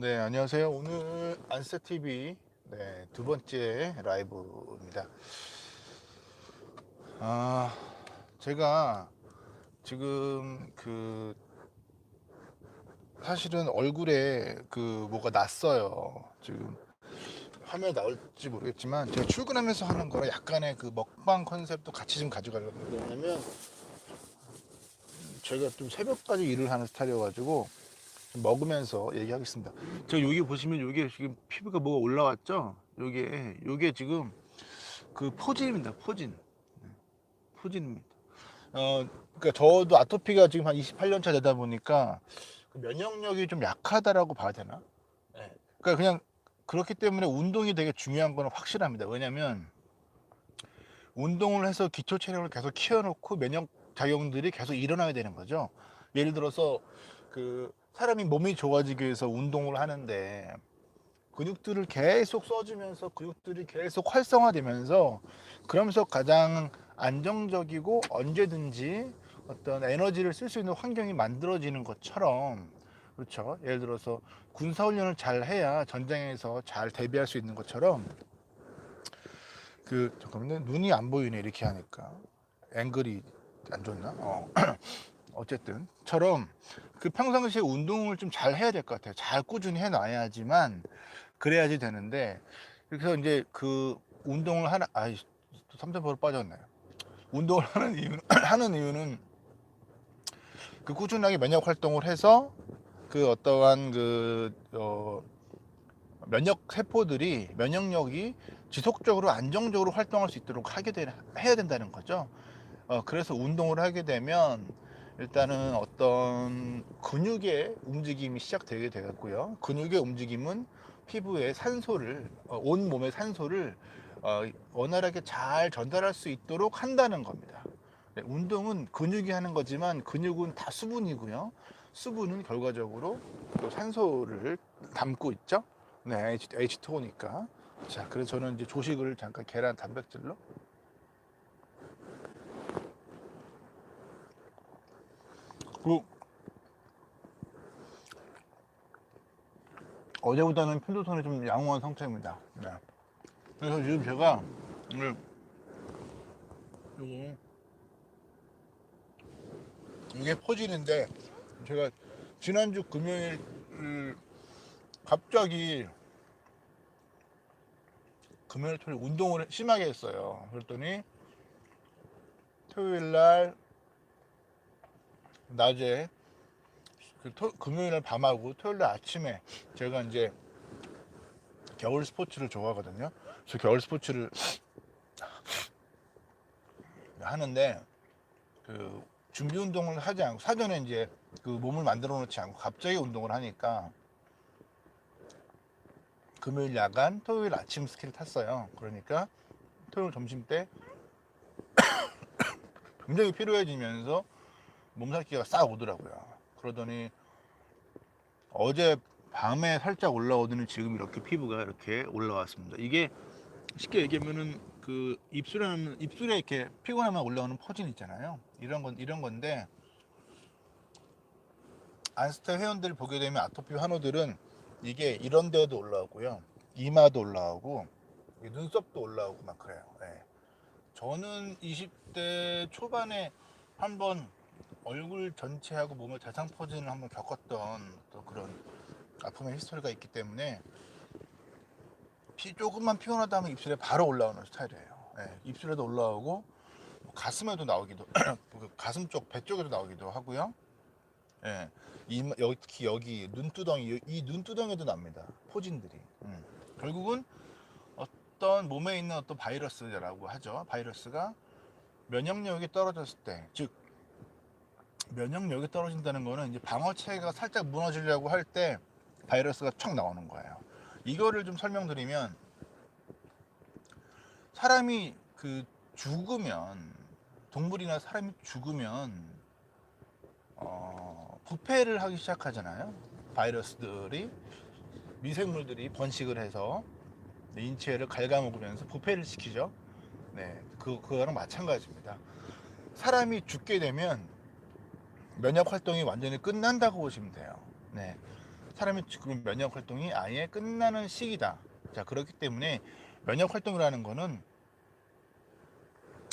네, 안녕하세요. 오늘 안세 TV 네, 두 번째 라이브입니다. 아, 제가 지금 그 사실은 얼굴에 그 뭐가 났어요. 지금 화면에 나올지 모르겠지만 제가 출근하면서 하는 거라 약간의 그 먹방 컨셉도 같이 좀 가져가려고. 왜냐면 제가 좀 새벽까지 일을 하는 스타일이어가지고 좀 먹으면서 얘기하겠습니다. 저 여기 보시면 여기 지금 피부가 뭐가 올라왔죠? 요게 요게 지금 그 포진입니다. 포진. 네, 포진입니다. 어, 그러니까 저도 아토피가 지금 한 28년 차 되다 보니까 그 면역력이 좀 약하다라고 봐야 되나? 네. 그러니까 그냥 그렇기 때문에 운동이 되게 중요한 거는 확실합니다. 왜냐면 운동을 해서 기초 체력을 계속 키워놓고 면역 작용들이 계속 일어나야 되는 거죠. 예를 들어서 그 사람이 몸이 좋아지기 위해서 운동을 하는데 근육들을 계속 써주면서 근육들이 계속 활성화되면서 그러면서 가장 안정적이고 언제든지 어떤 에너지를 쓸 수 있는 환경이 만들어지는 것처럼 그렇죠. 예를 들어서 군사훈련을 잘 해야 전장에서 잘 대비할 수 있는 것처럼 그 잠깐만요 눈이 안 보이네 이렇게 하니까 앵글이 안 좋나? 어. 어쨌든처럼 그 평상시에 운동을 좀 잘 해야 될 것 같아요. 잘 꾸준히 해놔야지만 그래야지 되는데 그래서 이제 그 운동을 하나 아이 또 3점포로 빠졌네요. 운동을 하는 이유는 하는 이유는 그 꾸준하게 면역 활동을 해서 그 어떠한 그 어, 면역 세포들이 면역력이 지속적으로 안정적으로 활동할 수 있도록 하게 되, 해야 된다는 거죠. 어, 그래서 운동을 하게 되면 일단은 어떤 근육의 움직임이 시작되게 되겠고요. 근육의 움직임은 피부에 산소를 어, 온 몸의 산소를 어, 원활하게 잘 전달할 수 있도록 한다는 겁니다. 네, 운동은 근육이 하는 거지만 근육은 다 수분이고요. 수분은 결과적으로 또 산소를 담고 있죠. 네, H, H2O니까. 자, 그래서 저는 이제 조식을 잠깐 계란 단백질로 그 어제보다는 편도선이 좀 양호한 상태입니다. 네. 그래서 지금 제가 요거 이게 포진인데 제가 지난주 금요일 갑자기 금요일 토요일 운동을 심하게 했어요. 그랬더니 토요일 날 낮에 그 토, 금요일 날 밤하고 토요일 날 아침에 제가 이제 겨울 스포츠를 좋아하거든요. 그래서 겨울 스포츠를 하는데 그 준비 운동을 하지 않고 사전에 이제 그 몸을 만들어 놓지 않고 갑자기 운동을 하니까 금요일 야간, 토요일 아침 스키를 탔어요. 그러니까 토요일 점심 때 굉장히 피로해지면서 몸살기가 싹 오더라고요. 그러더니 어제 밤에 살짝 올라오더니 지금 이렇게 피부가 이렇게 올라왔습니다. 이게 쉽게 얘기하면은 그 입술에 하면- 입술에 이렇게 피곤하면 올라오는 퍼진 있잖아요. 이런 건 이런 건데 안스테 회원들 보게 되면 아토피 환우들은 이게 이런 데도 올라오고요. 이마도 올라오고 이 눈썹도 올라오고 막 그래요. 예. 저는 20대 초반에 한번 얼굴 전체하고 몸의 대상 포진을 한번 겪었던 또 그런 아픔의 히스토리가 있기 때문에 피 조금만 피곤하다 하면 입술에 바로 올라오는 스타일이에요. 예, 입술에도 올라오고 뭐 가슴에도 나오기도 그 가슴 쪽 배 쪽에도 나오기도 하고요. 예, 이 여기 특히 여기 눈두덩이 이 눈두덩이도 납니다. 포진들이. 음. 결국은 어떤 몸에 있는 어떤 바이러스라고 하죠. 바이러스가 면역력이 떨어졌을 때, 즉 면역력이 떨어진다는 거는 이제 방어 체계가 살짝 무너지려고 할 때 바이러스가 척 나오는 거예요. 이거를 좀 설명드리면 사람이 그 죽으면 동물이나 사람이 죽으면 어, 부패를 하기 시작하잖아요. 바이러스들이 미생물들이 번식을 해서 인체를 갉아먹으면서 부패를 시키죠. 네, 그 그거랑 마찬가지입니다. 사람이 죽게 되면 면역 활동이 완전히 끝난다고 보시면 돼요. 네. 사람의 지금 면역 활동이 아예 끝나는 시기다. 자, 그렇기 때문에 면역 활동이라는 거는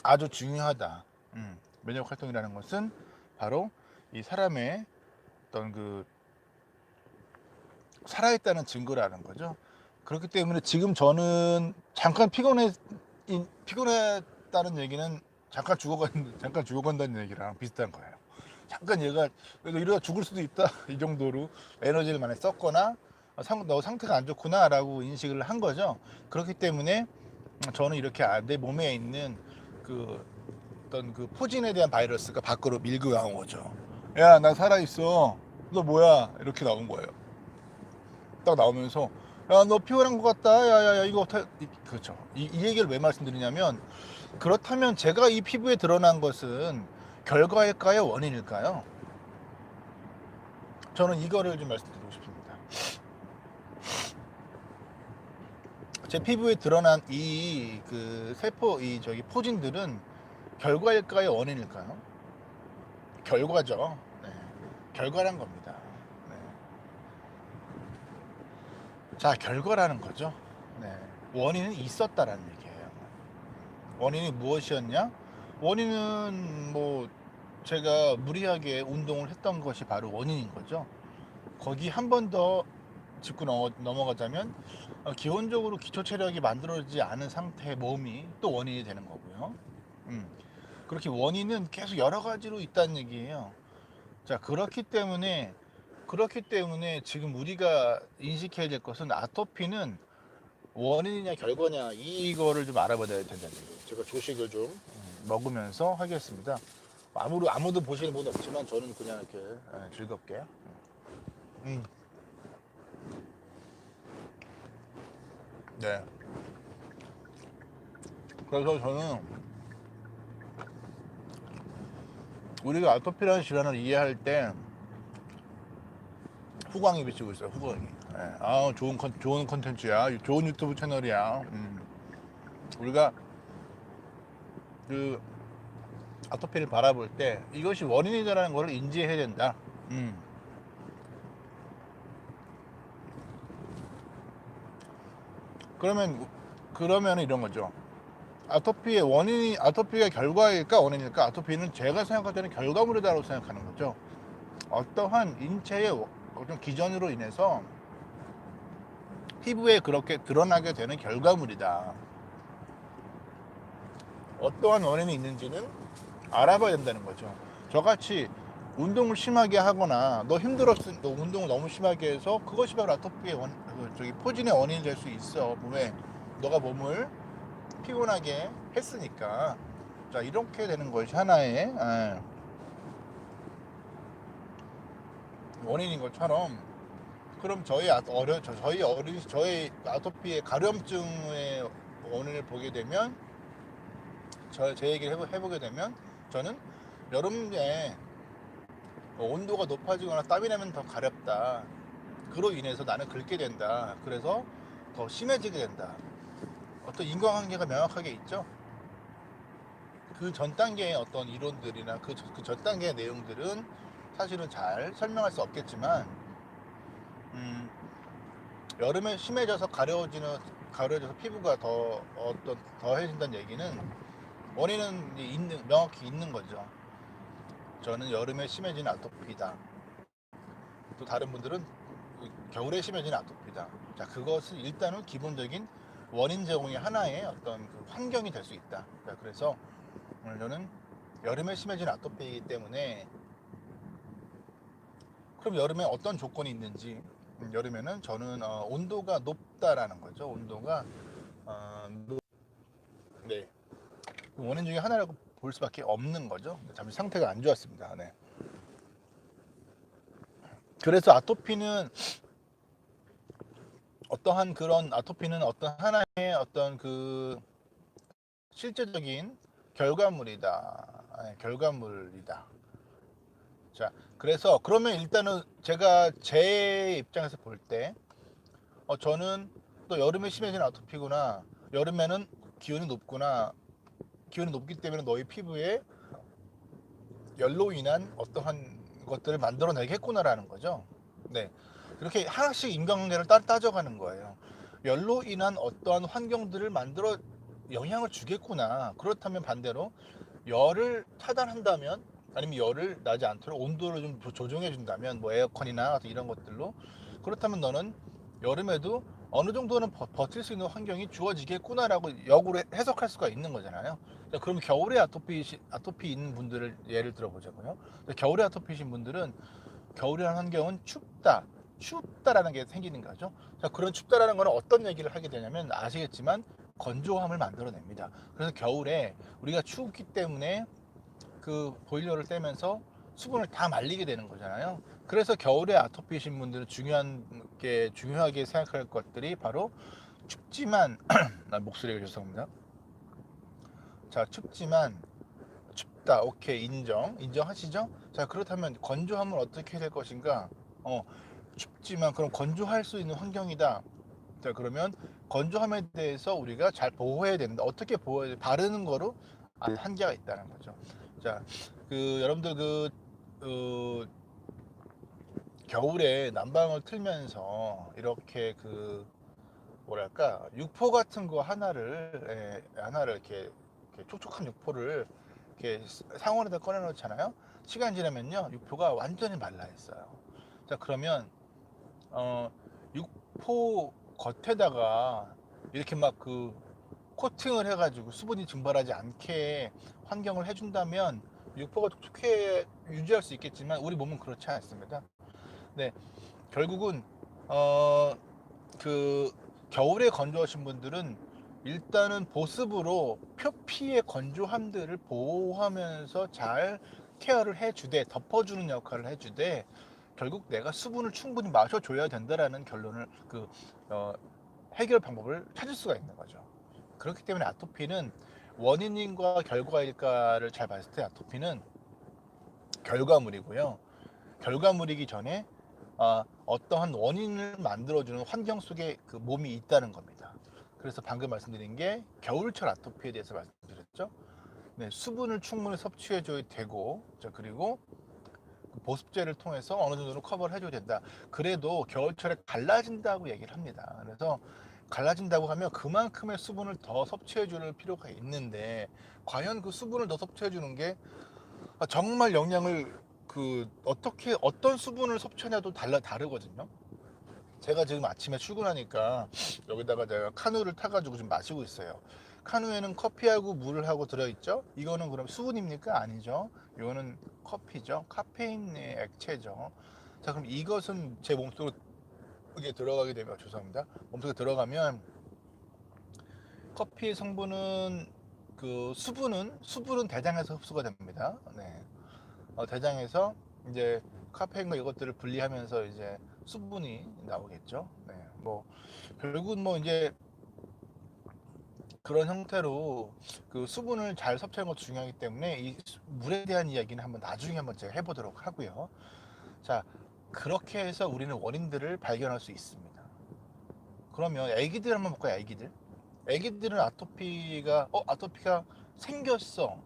아주 중요하다. 음, 면역 활동이라는 것은 바로 이 사람의 어떤 그 살아있다는 증거라는 거죠. 그렇기 때문에 지금 저는 잠깐 피곤해 이- 피곤했다는 얘기는 잠깐 죽어간 잠깐 죽어간다는 얘기랑 비슷한 거예요. 잠깐 얘가 그래도 이러다 죽을 수도 있다 이 정도로 에너지를 많이 썼거나 어, 상, 너 상태가 안 좋구나라고 인식을 한 거죠. 그렇기 때문에 저는 이렇게 아, 내 몸에 있는 그 어떤 그 포진에 대한 바이러스가 밖으로 밀고 나온 거죠. 야, 나 살아 있어. 너 뭐야? 이렇게 나온 거예요. 딱 나오면서 야, 너 피곤한 것 같다. 야, 야, 야, 이거 어떻게 이- 그렇죠. 이, 이 얘기를 왜 말씀드리냐면 그렇다면 제가 이 피부에 드러난 것은 결과일까요, 원인일까요? 저는 이거를 좀 말씀드리고 싶습니다. 제 피부에 드러난 이 그 세포 이 저기 포진들은 결과일까요, 원인일까요? 결과죠. 네. 결과란 겁니다. 네. 자, 결과라는 거죠. 네. 원인은 있었다라는 얘기예요. 원인이 무엇이었냐? 원인은 뭐 제가 무리하게 운동을 했던 것이 바로 원인인 거죠. 거기 한 번 더 짚고 넘어- 넘어가자면 어, 기본적으로 기초 체력이 만들어지지 않은 상태의 몸이 또 원인이 되는 거고요. 음. 그렇게 원인은 계속 여러 가지로 있다는 얘기예요. 자, 그렇기 때문에 그렇기 때문에 지금 우리가 인식해야 될 것은 아토피는 원인이냐 결과냐 이거를 좀 알아봐야 된다는 얘기예요. 제가 조식을 좀 음, 먹으면서 하겠습니다. 아무도 아무도 보시는 분 없지만 저는 그냥 이렇게 예, 즐겁게. 음. 네. 그래서 저는 우리가 아토피라는 질환을 이해할 때 후광이 비치고 있어요. 후광이. 예. 아 좋은 컨 좋은 컨텐츠야. 좋은 유튜브 채널이야. 음. 우리가 그 아토피를 바라볼 때 이것이 원인이다라는 걸 인지해야 된다. 음. 그러면 그러면 이런 거죠. 아토피의 원인이 아토피가 결과일까 원인일까? 아토피는 제가 생각할 때는 결과물이다라고 생각하는 거죠. 어떠한 인체의 어떤 기전으로 인해서 피부에 그렇게 드러나게 되는 결과물이다. 어떠한 원인이 있는지는 알아봐야 된다는 거죠. 저같이 운동을 심하게 하거나 너 힘들었을 너 운동을 너무 심하게 해서 그것이 바로 아토피의 원, 그 저기 포진의 원인이 될 수 있어. 몸에 너가 몸을 피곤하게 했으니까 자 이렇게 되는 것이 하나의 에, 원인인 것처럼 그럼 저희 아, 어려 저- 저희 어린 저희 아토피의 가려움증의 원인을 보게 되면 저 제 얘기를 해보, 해보게 되면 저는 여름에 뭐 온도가 높아지거나 땀이 나면 더 가렵다. 그로 인해서 나는 긁게 된다. 그래서 더 심해지게 된다. 어떤 인과관계가 명확하게 있죠. 그 전 단계의 어떤 이론들이나 그 전 단계의 내용들은 사실은 잘 설명할 수 없겠지만, 음, 여름에 심해져서 가려워지는 가려져서 피부가 더 어떤 더해진다는 얘기는 원인은 있는 명확히 있는 거죠. 저는 여름에 심해진 아토피다. 또 다른 분들은 그 겨울에 심해진 아토피다. 자, 그것은 일단은 기본적인 원인 제공의 하나의 어떤 그 환경이 될 수 있다. 자, 그래서 오늘 저는 여름에 심해진 아토피이기 때문에 그럼 여름에 어떤 조건이 있는지 음, 여름에는 저는 어, 온도가 높다라는 거죠. 온도가 어, 높- 네 원인 중에 하나라고 볼 수밖에 없는 거죠. 잠시 상태가 안 좋았습니다. 네. 그래서 아토피는 어떠한 그런 아토피는 어떤 하나의 어떤 그 실제적인 결과물이다. 네, 결과물이다. 자, 그래서 그러면 일단은 제가 제 입장에서 볼 때, 어, 저는 또 여름에 심해진 아토피구나. 여름에는 기온이 높구나. 기온이 높기 때문에 너희 피부에 열로 인한 어떠한 것들을 만들어내겠구나라는 거죠. 네. 그렇게 하나씩 인간관계를 따, 따져가는 거예요. 열로 인한 어떠한 환경들을 만들어 영향을 주겠구나. 그렇다면 반대로 열을 차단한다면 아니면 열을 나지 않도록 온도를 좀 조- 조정해 준다면 뭐 에어컨이나 이런 것들로 그렇다면 너는 여름에도 어느 정도는 버, 버틸 수 있는 환경이 주어지겠구나라고 역으로 해석할 수가 있는 거잖아요. 자, 그럼 겨울에 아토피 아토피 있는 분들을 예를 들어 보자고요. 겨울에 아토피이신 분들은 겨울이라는 환경은 춥다, 춥다라는 게 생기는 거죠. 자, 그런 춥다라는 거는 어떤 얘기를 하게 되냐면 아시겠지만 건조함을 만들어냅니다. 그래서 겨울에 우리가 춥기 때문에 그 보일러를 떼면서 수분을 다 말리게 되는 거잖아요. 그래서 겨울에 아토피이신 분들은 중요한 게 중요하게 생각할 것들이 바로 춥지만 나 목소리가 죄송합니다. 자 춥지만 춥다 오케이 인정 인정하시죠? 자 그렇다면 건조함은 어떻게 될 것인가? 어 춥지만 그럼 건조할 수 있는 환경이다. 자 그러면 건조함에 대해서 우리가 잘 보호해야 된다. 어떻게 보호해야 돼? 바르는 거로 아, 한계가 있다는 거죠. 자 그 여러분들 그 어, 겨울에 난방을 틀면서 이렇게 그 뭐랄까 육포 같은 거 하나를 예, 하나를 이렇게, 이렇게 촉촉한 육포를 이렇게 상온에다 꺼내 놓잖아요. 시간 지나면요 육포가 완전히 말라 있어요. 자 그러면 어 육포 겉에다가 이렇게 막 그 코팅을 해가지고 수분이 증발하지 않게 환경을 해준다면 육포가 촉촉해 유지할 수 있겠지만 우리 몸은 그렇지 않습니다. 네, 결국은 어 그 겨울에 건조하신 분들은 일단은 보습으로 표피의 건조함들을 보호하면서 잘 케어를 해주되 덮어주는 역할을 해주되 결국 내가 수분을 충분히 마셔줘야 된다라는 결론을 그 어, 해결 방법을 찾을 수가 있는 거죠. 그렇기 때문에 아토피는 원인과 결과일까를 잘 봤을 때 아토피는 결과물이고요. 결과물이기 전에 어, 어떠한 원인을 만들어주는 환경 속에 그 몸이 있다는 겁니다. 그래서 방금 말씀드린 게 겨울철 아토피에 대해서 말씀드렸죠. 네, 수분을 충분히 섭취해줘야 되고, 자, 그리고 그 보습제를 통해서 어느 정도는 커버를 해줘야 된다. 그래도 겨울철에 갈라진다고 얘기를 합니다. 그래서 갈라진다고 하면 그만큼의 수분을 더 섭취해 줄 필요가 있는데 과연 그 수분을 더 섭취해 주는 게 아, 정말 영양을 그 어떻게 어떤 수분을 섭취하냐도 달라 다르거든요. 제가 지금 아침에 출근하니까 여기다가 제가 카누를 타가지고 좀 마시고 있어요. 카누에는 커피하고 물을 하고 들어있죠. 이거는 그럼 수분입니까? 아니죠. 이거는 커피죠. 카페인의 액체죠. 자 그럼 이것은 제 몸속으로 들어가게 되면 죄송합니다. 몸속에 들어가면 커피의 성분은 그 수분은 수분은 대장에서 흡수가 됩니다. 네. 어, 대장에서 이제 카페인과 이것들을 분리하면서 이제 수분이 나오겠죠. 네. 뭐 결국은 뭐 이제 그런 형태로 그 수분을 잘 섭취하는 것도 중요하기 때문에 이 수- 물에 대한 이야기는 한번 나중에 한번 제가 해보도록 하고요. 자 그렇게 해서 우리는 원인들을 발견할 수 있습니다. 그러면 애기들 한번 볼까요? 애기들. 애기들은 아토피가 어 아토피가 생겼어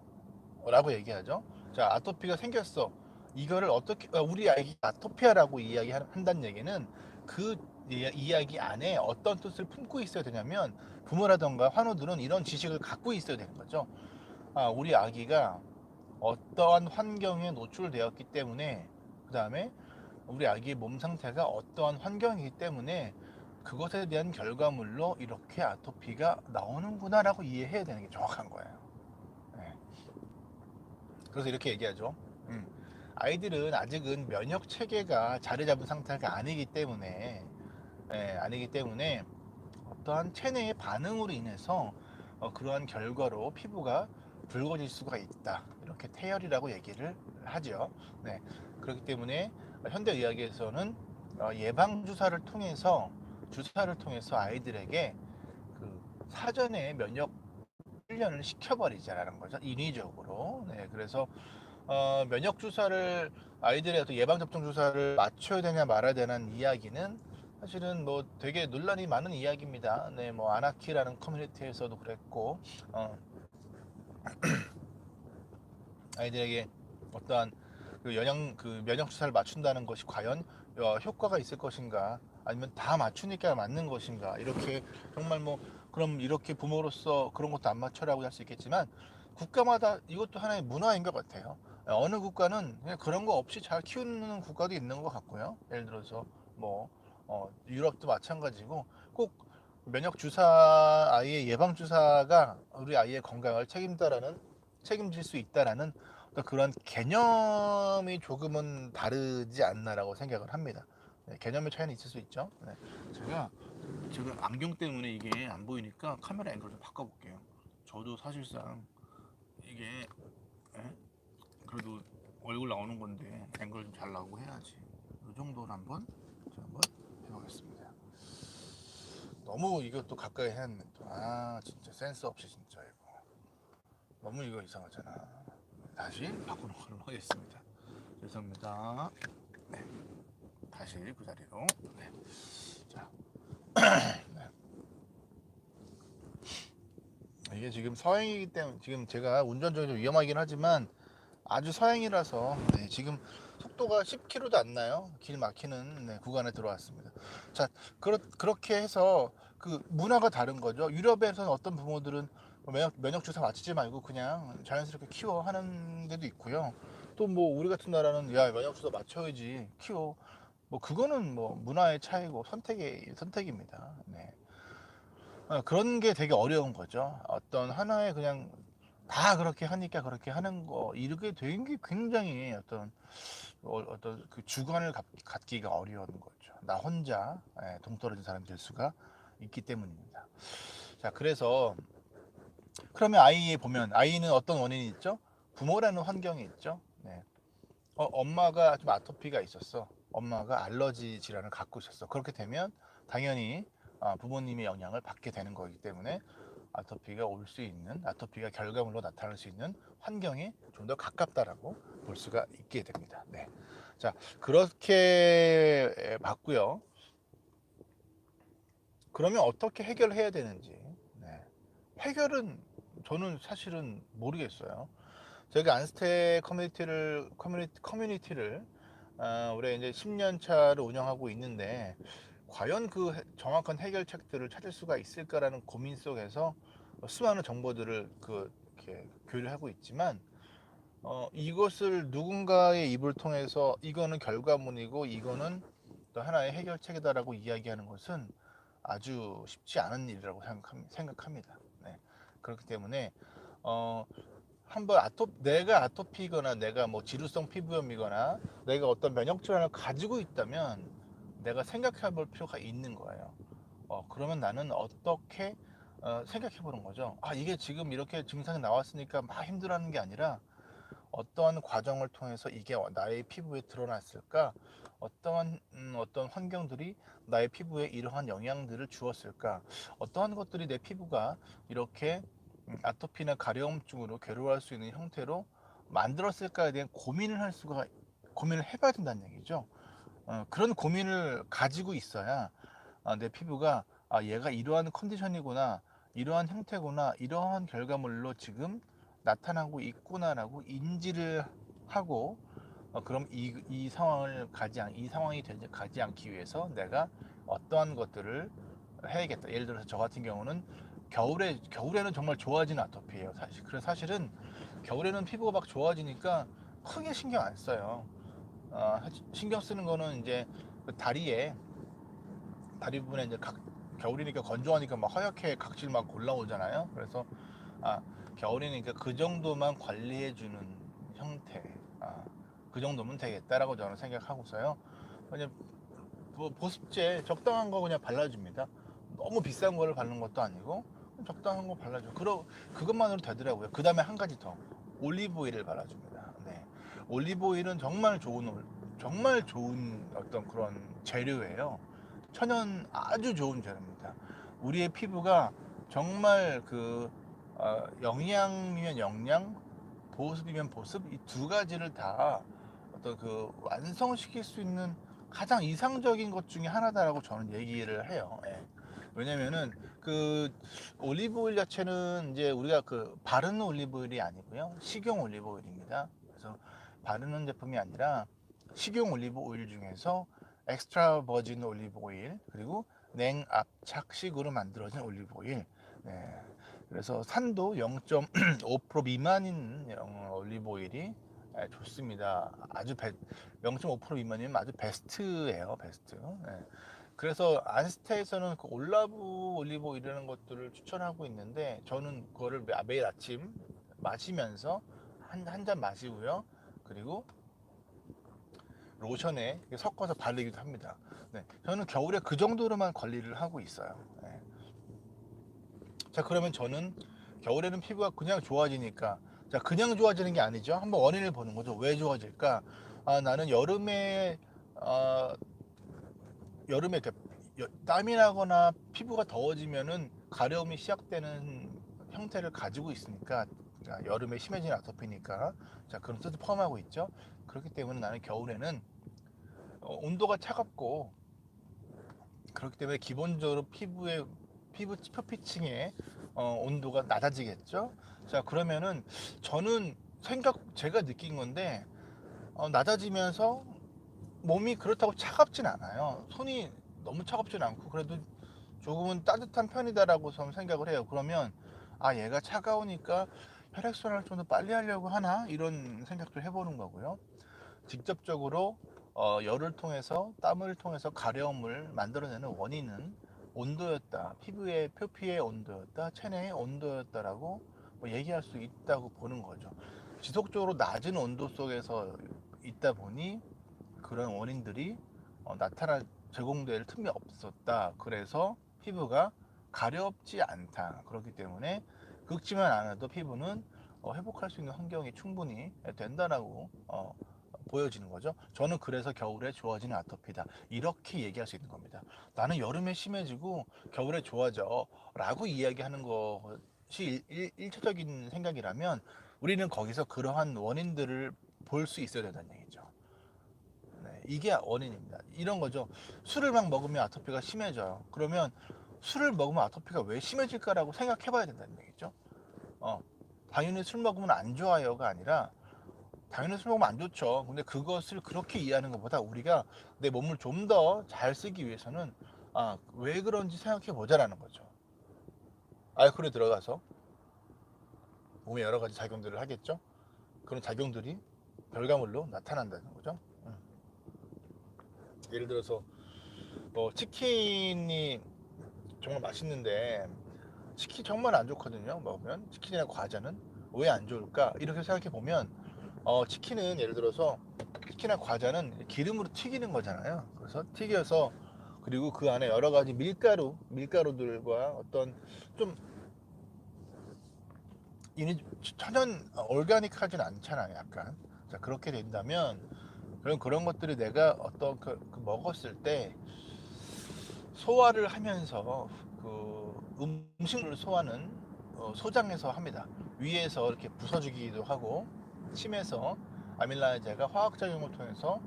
라고 얘기하죠. 자 아토피가 생겼어. 이거를 어떻게 어, 우리 아기 아토피아라고 이야기한다는 얘기는 그 이- 이야기 안에 어떤 뜻을 품고 있어야 되냐면 부모라던가 환우들은 이런 지식을 갖고 있어야 되는 거죠. 아 우리 아기가 어떠한 환경에 노출되었기 때문에 그 다음에 우리 아기의 몸 상태가 어떠한 환경이기 때문에 그것에 대한 결과물로 이렇게 아토피가 나오는구나라고 이해해야 되는 게 정확한 거예요. 네. 그래서 이렇게 얘기하죠. 음. 아이들은 아직은 면역 체계가 자리 잡은 상태가 아니기 때문에 예, 아니기 때문에 어떠한 체내의 반응으로 인해서 어, 그러한 결과로 피부가 붉어질 수가 있다. 이렇게 태열이라고 얘기를 하죠. 네. 그렇기 때문에 현대 의학에서는 어, 예방 주사를 통해서 주사를 통해서 아이들에게 그 사전에 면역 훈련을 시켜버리자라는 거죠. 인위적으로. 네. 그래서 어, 면역 주사를 아이들의 어떤 예방 접종 주사를 맞춰야 되냐 말아야 되는 이야기는 사실은 뭐 되게 논란이 많은 이야기입니다. 네, 뭐 아나키라는 커뮤니티에서도 그랬고 어, 아이들에게 어떠한 그 영양 그 면역 주사를 맞춘다는 것이 과연 어, 효과가 있을 것인가 아니면 다 맞추니까 맞는 것인가 이렇게 정말 뭐 그럼 이렇게 부모로서 그런 것도 안 맞춰라고 할 수 있겠지만 국가마다 이것도 하나의 문화인 것 같아요. 어느 국가는 그냥 그런 거 없이 잘 키우는 국가도 있는 것 같고요. 예를 들어서 뭐 어, 유럽도 마찬가지고 꼭 면역 주사 아이의 예방 주사가 우리 아이의 건강을 책임다라는 책임질 수 있다라는 그런 개념이 조금은 다르지 않나라고 생각을 합니다. 네, 개념의 차이는 있을 수 있죠. 네. 제가 제가 안경 때문에 이게 안 보이니까 카메라 앵글 좀 바꿔볼게요. 저도 사실상 이게 예? 그래도 얼굴 나오는 건데 앵글 좀 잘 나오고 해야지. 이 정도는 한번 한번 해보겠습니다. 너무 이것도 가까이 했는데 또, 아 진짜 센스 없이 진짜 이거 너무 이거 이상하잖아. 다시 바꿔놓도록 하겠습니다. 죄송합니다. 네. 다시 그 자리로. 네. 자. 네. 이게 지금 서행이기 때문에 지금 제가 운전 중에 좀 위험하긴 하지만 아주 서행이라서 네, 지금 속도가 10km도 안 나요. 길 막히는 네, 구간에 들어왔습니다. 자, 그렇, 그렇게 해서 그 문화가 다른 거죠. 유럽에서는 어떤 부모들은 뭐 면역, 면역 주사 맞히지 말고 그냥 자연스럽게 키워 하는 데도 있고요. 또 뭐 우리 같은 나라는 야 면역 주사 맞춰야지 키워. 뭐 그거는 뭐 문화의 차이고 선택의 선택입니다. 네. 어, 그런 게 되게 어려운 거죠. 어떤 하나의 그냥 다 그렇게 하니까 그렇게 하는 거 이렇게 되는 게 굉장히 어떤 어, 어떤 그 주관을 갖, 갖기가 어려운 거죠. 나 혼자 예, 동떨어진 사람이 될 수가 있기 때문입니다. 자, 그래서 그러면 아이에 보면 아이는 어떤 원인이 있죠? 부모라는 환경이 있죠. 네. 어, 엄마가 좀 아토피가 있었어. 엄마가 알러지 질환을 갖고 있었어. 그렇게 되면 당연히 아, 부모님의 영향을 받게 되는 거기 때문에 아토피가 올 수 있는 아토피가 결과물로 나타날 수 있는 환경이 좀 더 가깝다라고 볼 수가 있게 됩니다. 네. 자, 그렇게 봤고요. 그러면 어떻게 해결해야 되는지. 네. 해결은 저는 사실은 모르겠어요. 저희가 안스테 커뮤니티를 커뮤니티, 커뮤니티를 어, 올해 이제 10년 차를 운영하고 있는데 과연 그 해- 정확한 해결책들을 찾을 수가 있을까라는 고민 속에서 수많은 정보들을 그 이렇게 교류하고 있지만 어, 이것을 누군가의 입을 통해서 이거는 결과물이고 이거는 또 하나의 해결책이다라고 이야기하는 것은 아주 쉽지 않은 일이라고 생각합- 생각합니다. 네. 그렇기 때문에 어, 한번 아토 내가 아토피거나 내가 뭐 지루성 피부염이거나 내가 어떤 면역 질환을 가지고 있다면 내가 생각해 볼 필요가 있는 거예요. 어, 그러면 나는 어떻게 어, 생각해 보는 거죠. 아, 이게 지금 이렇게 증상이 나왔으니까 막 힘들어하는 게 아니라 어떠한 과정을 통해서 이게 나의 피부에 드러났을까? 어떠한 음, 어떤 환경들이 나의 피부에 이러한 영향들을 주었을까? 어떠한 것들이 내 피부가 이렇게 음, 아토피나 가려움증으로 괴로워할 수 있는 형태로 만들었을까에 대한 고민을 할 수가 고민을 해봐야 된다는 얘기죠. 어, 그런 고민을 가지고 있어야 아, 내 피부가 아, 얘가 이러한 컨디션이구나, 이러한 형태구나, 이러한 결과물로 지금 나타나고 있구나라고 인지를 하고 어, 그럼 이, 이 상황을 가지 않, 이 상황이 되지 가지 않기 위해서 내가 어떠한 것들을 해야겠다. 예를 들어서 저 같은 경우는 겨울에 겨울에는 정말 좋아지는 아토피예요. 사실 그래서 사실은 겨울에는 피부가 막 좋아지니까 크게 신경 안 써요. 어, 하- 신경 쓰는 거는 이제 그 다리에 다리 부분에 이제 각 겨울이니까 건조하니까 막 하얗게 각질 막 올라오잖아요. 그래서 아 겨울이니까 그 정도만 관리해 주는 형태, 아, 그 정도면 되겠다라고 저는 생각하고서요. 그냥 뭐 보습제 적당한 거 그냥 발라줍니다. 너무 비싼 거를 바르는 것도 아니고 적당한 거 발라줘. 그러 그것만으로 되더라고요. 그 다음에 한 가지 더 올리브 오일을 발라줍니다. 네, 올리브 오일은 정말 좋은 올- 정말 좋은 어떤 그런 재료예요. 천연 아주 좋은 재료입니다. 우리의 피부가 정말 그 어, 영양이면 영양, 보습이면 보습 이 두 가지를 다 어떤 그 완성시킬 수 있는 가장 이상적인 것 중에 하나다라고 저는 얘기를 해요. 예. 왜냐면은 그 올리브 오일 자체는 이제 우리가 그 바르는 올리브 오일이 아니고요. 식용 올리브 오일입니다. 그래서 바르는 제품이 아니라 식용 올리브 오일 중에서 엑스트라 버진 올리브 오일 그리고 냉압착식으로 만들어진 올리브 오일. 네. 그래서 산도 0.5% 미만인 영- 올리브 오일이 예, 좋습니다. 아주 0.5% 미만이면 아주 베스트예요, 베스트. 예. 그래서 안스테에서는 그 올라브 올리브 오일이라는 것들을 추천하고 있는데 저는 그거를 매- 매일 아침 마시면서 한 한 잔 마시고요. 그리고 로션에 섞어서 바르기도 합니다. 네, 저는 겨울에 그 정도로만 관리를 하고 있어요. 네. 자, 그러면 저는 겨울에는 피부가 그냥 좋아지니까 자, 그냥 좋아지는 게 아니죠. 한번 원인을 보는 거죠. 왜 좋아질까? 아, 나는 여름에 어, 여름에 땀이 나거나 피부가 더워지면은 가려움이 시작되는 형태를 가지고 있으니까 자, 여름에 심해진 아토피니까 자 그런 뜻을 포함하고 있죠. 그렇기 때문에 나는 겨울에는 어, 온도가 차갑고 그렇기 때문에 기본적으로 피부의 피부 표피층의 어, 온도가 낮아지겠죠. 자 그러면은 저는 생각 제가 느낀 건데 어, 낮아지면서 몸이 그렇다고 차갑진 않아요. 손이 너무 차갑진 않고 그래도 조금은 따뜻한 편이다라고 저는 생각을 해요. 그러면 아 얘가 차가우니까 혈액순환을 좀 더 빨리 하려고 하나 이런 생각도 해보는 거고요. 직접적으로 어, 열을 통해서 땀을 통해서 가려움을 만들어내는 원인은 온도였다. 피부의 표피의 온도였다. 체내의 온도였다라고 뭐 얘기할 수 있다고 보는 거죠. 지속적으로 낮은 온도 속에서 있다 보니 그런 원인들이 어, 나타날 제공될 틈이 없었다. 그래서 피부가 가렵지 않다. 그렇기 때문에 긁지만 않아도 피부는 어, 회복할 수 있는 환경이 충분히 된다라고 어, 보여지는 거죠. 저는 그래서 겨울에 좋아지는 아토피다. 이렇게 얘기할 수 있는 겁니다. 나는 여름에 심해지고 겨울에 좋아져. 라고 이야기하는 것이 일, 일, 차적인 생각이라면 우리는 거기서 그러한 원인들을 볼 수 있어야 된다는 얘기죠. 네, 이게 원인입니다. 이런 거죠. 술을 막 먹으면 아토피가 심해져요. 그러면 술을 먹으면 아토피가 왜 심해질까라고 생각해 봐야 된다는 얘기죠. 어, 당연히 술 먹으면 안 좋아요가 아니라 당연히 술 먹으면 안 좋죠. 근데 그것을 그렇게 이해하는 것보다 우리가 내 몸을 좀 더 잘 쓰기 위해서는 아, 왜 그런지 생각해 보자라는 거죠. 알코올에 들어가서 몸에 여러 가지 작용들을 하겠죠. 그런 작용들이 결과물로 나타난다는 거죠. 음. 예를 들어서 뭐 치킨이 정말 맛있는데 치킨 정말 안 좋거든요. 먹으면 치킨이나 과자는 왜 안 좋을까? 이렇게 생각해 보면 어, 치킨은 예를 들어서 치킨이나 과자는 기름으로 튀기는 거잖아요. 그래서 튀겨서 그리고 그 안에 여러 가지 밀가루, 밀가루들과 어떤 좀 천연 올가닉하진 않잖아요. 약간 자 그렇게 된다면 그런 그런 것들이 내가 어떤 그, 그 먹었을 때 소화를 하면서 그 음식을 소화는 어, 소장에서 합니다. 위에서 이렇게 부서지기도 하고 침에서 아밀라제가 화학작용을 통해서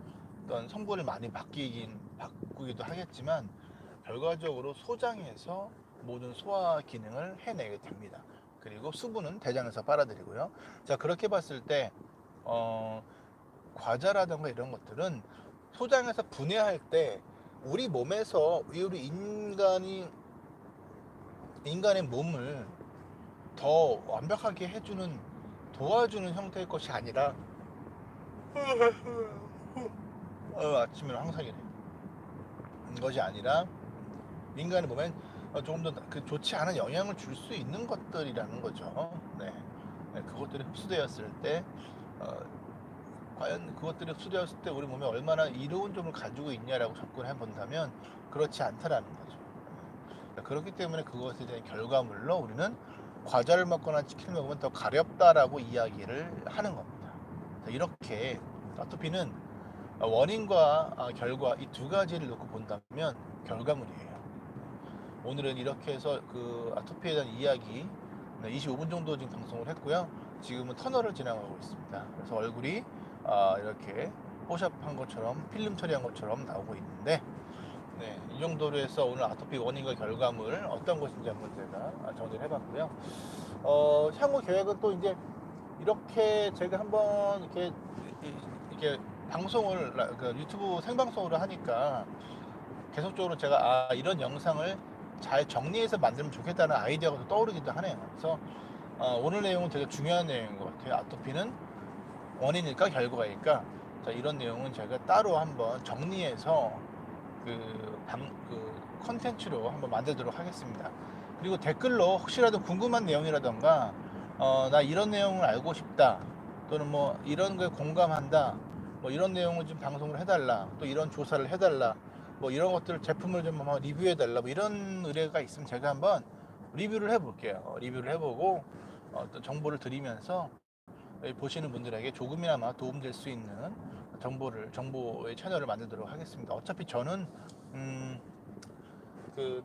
어떤 성분을 많이 바뀌긴 바꾸기도 하겠지만 결과적으로 소장에서 모든 소화 기능을 해내게 됩니다. 그리고 수분은 대장에서 빨아들이고요. 자 그렇게 봤을 때 어, 과자라든가 이런 것들은 소장에서 분해할 때 우리 몸에서 우리 인간이 인간의 몸을 더 완벽하게 해주는 도와주는 형태의 것이 아니라 어, 아침에는 항상 이래 것이 아니라 인간의 몸엔 어, 조금 더 그 좋지 않은 영향을 줄 수 있는 것들이라는 거죠. 네. 네, 그것들이 흡수되었을 때 어, 과연 그것들이 흡수되었을 때 우리 몸에 얼마나 이로운 점을 가지고 있냐라고 접근해 본다면 그렇지 않다라는 거죠. 네. 그렇기 때문에 그것에 대한 결과물로 우리는 과자를 먹거나 치킨을 먹으면 더 가렵다라고 이야기를 하는 겁니다. 자, 이렇게 아토피는 원인과 아, 결과 이 두 가지를 놓고 본다면 결과물이에요. 오늘은 이렇게 해서 그 아토피에 대한 이야기 25분 정도 지금 방송을 했고요. 지금은 터널을 지나가고 있습니다. 그래서 얼굴이 아, 이렇게 포샵한 것처럼 필름 처리한 것처럼 나오고 있는데 네, 이 정도로 해서 오늘 아토피 원인과 결과물 어떤 것인지 한번 제가 정리를 해봤고요. 어, 향후 계획은 또 이제 이렇게 제가 한번 이렇게 이- 이렇게 방송을 라- 그 유튜브 생방송으로 하니까 계속적으로 제가 아 이런 영상을 잘 정리해서 만들면 좋겠다는 아이디어가 또 떠오르기도 하네요. 그래서 어, 오늘 내용은 되게 중요한 내용인 것 같아요. 아토피는 원인일까 결과일까? 자, 이런 내용은 제가 따로 한번 정리해서 그, 방, 그 컨텐츠로 한번 만들도록 하겠습니다. 그리고 댓글로 혹시라도 궁금한 내용이라던가 어, 나 이런 내용을 알고 싶다 또는 뭐 이런 거에 공감한다 뭐 이런 내용을 좀 방송을 해달라 또 이런 조사를 해달라 뭐 이런 것들 제품을 좀 한번 리뷰해달라 뭐 이런 의뢰가 있으면 제가 한번 리뷰를 해볼게요 리뷰를 해보고 어 떤 정보를 드리면서 보시는 분들에게 조금이나마 도움될 수 있는 정보를 정보의 채널을 만들도록 하겠습니다. 어차피 저는 음, 그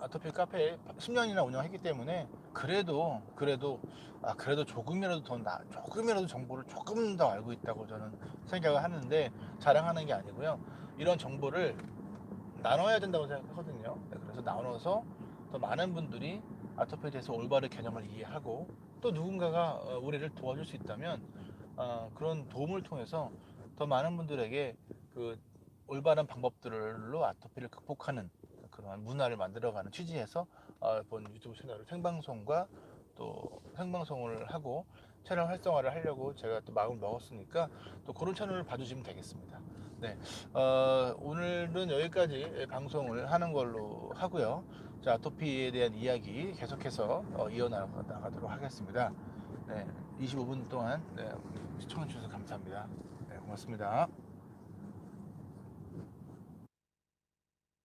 아토피 카페 10년이나 운영했기 때문에 그래도 그래도 아 그래도 조금이라도 더 나, 조금이라도 정보를 조금 더 알고 있다고 저는 생각을 하는데 자랑하는 게 아니고요. 이런 정보를 나눠야 된다고 생각하거든요. 네, 그래서 나눠서 더 많은 분들이 아토피에 대해서 올바른 개념을 이해하고 또 누군가가 어, 우리를 도와줄 수 있다면 어, 그런 도움을 통해서 더 많은 분들에게 그 올바른 방법들로 아토피를 극복하는 그런 문화를 만들어가는 취지에서 어, 본 유튜브 채널을 생방송과 또 생방송을 하고 채널 활성화를 하려고 제가 또 마음을 먹었으니까 또 그런 채널을 봐주시면 되겠습니다. 네, 어, 오늘은 여기까지 방송을 하는 걸로 하고요. 자, 아토피에 대한 이야기 계속해서 어, 이어나가도록 하겠습니다. 네, 25분 동안 네, 시청해주셔서 감사합니다. 네, 고맙습니다.